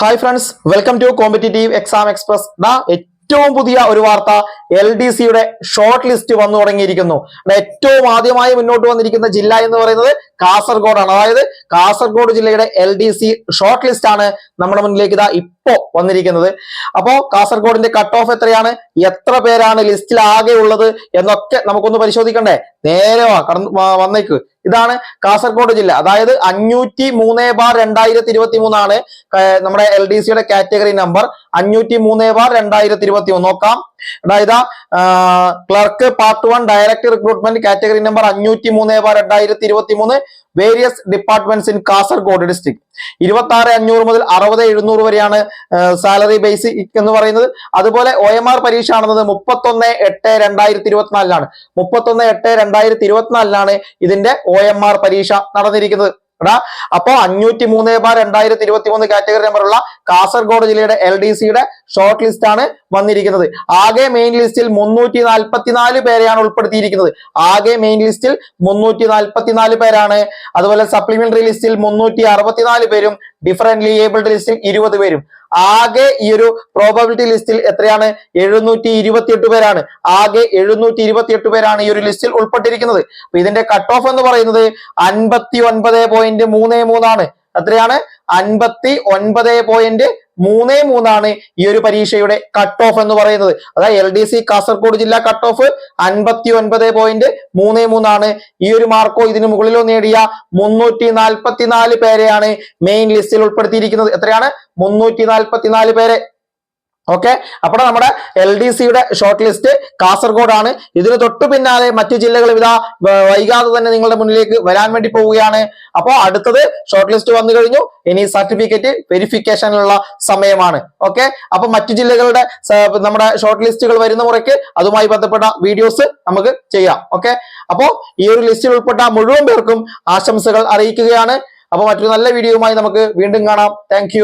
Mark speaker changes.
Speaker 1: Hi friends welcome to competitive exam express ദാ ഏറ്റവും പുതിയ ഒരു വാർത്ത എൽ ഡി സിയുടെ ഷോർട്ട് ലിസ്റ്റ് വന്നു തുടങ്ങിയിരിക്കുന്നു. ഏറ്റവും ആദ്യമായി മുന്നോട്ട് വന്നിരിക്കുന്ന ജില്ല എന്ന് പറയുന്നത് കാസർഗോഡാണ്. അതായത് കാസർഗോഡ് ജില്ലയുടെ L D C short list ആണ് നമ്മുടെ മുന്നിലേക്ക് ഇതാ ഇപ്പോ വന്നിരിക്കുന്നത്. അപ്പോ കാസർഗോഡിന്റെ കട്ട് ഓഫ് എത്രയാണ്? എത്ര പേരാണ് ലിസ്റ്റിൽ ആകെ ഉള്ളത് എന്നൊക്കെ നമുക്കൊന്ന് പരിശോധിക്കണ്ടേ? നേരെ വന്നേക്ക്. ഇതാണ് കാസർഗോഡ് ജില്ല. അതായത് അഞ്ഞൂറ്റി മൂന്ന് ബാർ രണ്ടായിരത്തി ഇരുപത്തി മൂന്നാണ് നമ്മുടെ എൽ ഡി സിയുടെ കാറ്റഗറി നമ്പർ അഞ്ഞൂറ്റി മൂന്ന് ബാർ രണ്ടായിരത്തി ഇരുപത്തി മൂന്ന് നോക്കാം. അതായത് clerk part one direct recruitment category number അഞ്ഞൂറ്റി മൂന്ന് ബാർ രണ്ടായിരത്തി ഇരുപത്തി മൂന്ന് various departments in Kasaragod district ഇരുപത്തി ആറ് അഞ്ഞൂറ് മുതൽ അറുപത് എഴുന്നൂറ് വരെയാണ് സാലറി ബേസ് എന്ന് പറയുന്നത്. അതുപോലെ ഒ എം ആർ പരീക്ഷ ആണെന്നത് മുപ്പത്തൊന്ന് എട്ട് രണ്ടായിരത്തി ഇരുപത്തിനാലിലാണ് മുപ്പത്തൊന്ന് എട്ട് രണ്ടായിരത്തി ഇരുപത്തിനാലിലാണ് ഇതിന്റെ ഒ എം ആർ പരീക്ഷ നടന്നിരിക്കുന്നത്. എടാ അപ്പോ അഞ്ഞൂറ്റി മൂന്ന് ബാർ രണ്ടായിരത്തി ഇരുപത്തി മൂന്ന് കാറ്റഗറി നമ്പറുള്ള കാസർഗോഡ് ജില്ലയുടെ എൽ ഡി സിയുടെ ഷോർട്ട് ലിസ്റ്റ് ആണ് വന്നിരിക്കുന്നത്. ആകെ മെയിൻ ലിസ്റ്റിൽ മുന്നൂറ്റി നാൽപ്പത്തിനാല് പേരെയാണ് ഉൾപ്പെടുത്തിയിരിക്കുന്നത്. ആകെ മെയിൻ ലിസ്റ്റിൽ മുന്നൂറ്റി നാൽപ്പത്തിനാല് പേരാണ്. അതുപോലെ സപ്ലിമെന്ററി ലിസ്റ്റിൽ മുന്നൂറ്റി അറുപത്തിനാല് പേരും ഡിഫറെന്റ് ഏബിൾഡ് ലിസ്റ്റിൽ ഇരുപത് പേരും. ആകെ ഈ ഒരു പ്രോബബിലിറ്റി ലിസ്റ്റിൽ എത്രയാണ്? എഴുന്നൂറ്റി ഇരുപത്തിയെട്ട് പേരാണ്. ആകെ എഴുന്നൂറ്റി ഇരുപത്തിയെട്ട് പേരാണ് ഈ ഒരു ലിസ്റ്റിൽ ഉൾപ്പെട്ടിരിക്കുന്നത്. അപ്പൊ ഇതിന്റെ കട്ട് ഓഫ് എന്ന് പറയുന്നത് അൻപത്തി ഒൻപത് പോയിന്റ് മൂന്ന് മൂന്നാണ്. എത്രയാണ്? അൻപത്തി ഒൻപത് പോയിന്റ് മൂന്ന് മൂന്നാണ് ഈ ഒരു പരീക്ഷയുടെ കട്ട് ഓഫ് എന്ന് പറയുന്നത്. അതായത് എൽ കാസർഗോഡ് ജില്ലാ കട്ട് ഓഫ് അൻപത്തി ഒൻപത് പോയിന്റ് മൂന്ന് മൂന്നാണ്. ഈ ഒരു മാർക്കോ ഇതിന് മുകളിലോ നേടിയ മുന്നൂറ്റി നാൽപ്പത്തിനാല് പേരെയാണ് മെയിൻ ലിസ്റ്റിൽ ഉൾപ്പെടുത്തിയിരിക്കുന്നത്. എത്രയാണ്? മുന്നൂറ്റി നാൽപ്പത്തിനാല് പേരെ. ഓക്കെ അപ്പോൾ നമ്മുടെ എൽ ഡി സിയുടെ ഷോർട്ട് ലിസ്റ്റ് കാസർഗോഡാണ്. ഇതിന് തൊട്ടു പിന്നാലെ മറ്റു ജില്ലകൾ ഇതാ വൈകാതെ തന്നെ നിങ്ങളുടെ മുന്നിലേക്ക് വരാൻ വേണ്ടി പോവുകയാണ്. അപ്പോൾ അടുത്തത് ഷോർട്ട് ലിസ്റ്റ് വന്നു കഴിഞ്ഞു. ഇനി സർട്ടിഫിക്കറ്റ് വെരിഫിക്കേഷനുള്ള സമയമാണ്. ഓക്കെ അപ്പൊ മറ്റു ജില്ലകളുടെ നമ്മുടെ ഷോർട്ട് ലിസ്റ്റുകൾ വരുന്ന മുറയ്ക്ക് അതുമായി ബന്ധപ്പെട്ട വീഡിയോസ് നമുക്ക് ചെയ്യാം. ഓക്കെ അപ്പോൾ ഈ ഒരു ലിസ്റ്റിൽ ഉൾപ്പെട്ട മുഴുവൻ പേർക്കും ആശംസകൾ അറിയിക്കുകയാണ്. അപ്പോൾ മറ്റൊരു നല്ല വീഡിയോയുമായി നമുക്ക് വീണ്ടും കാണാം. താങ്ക്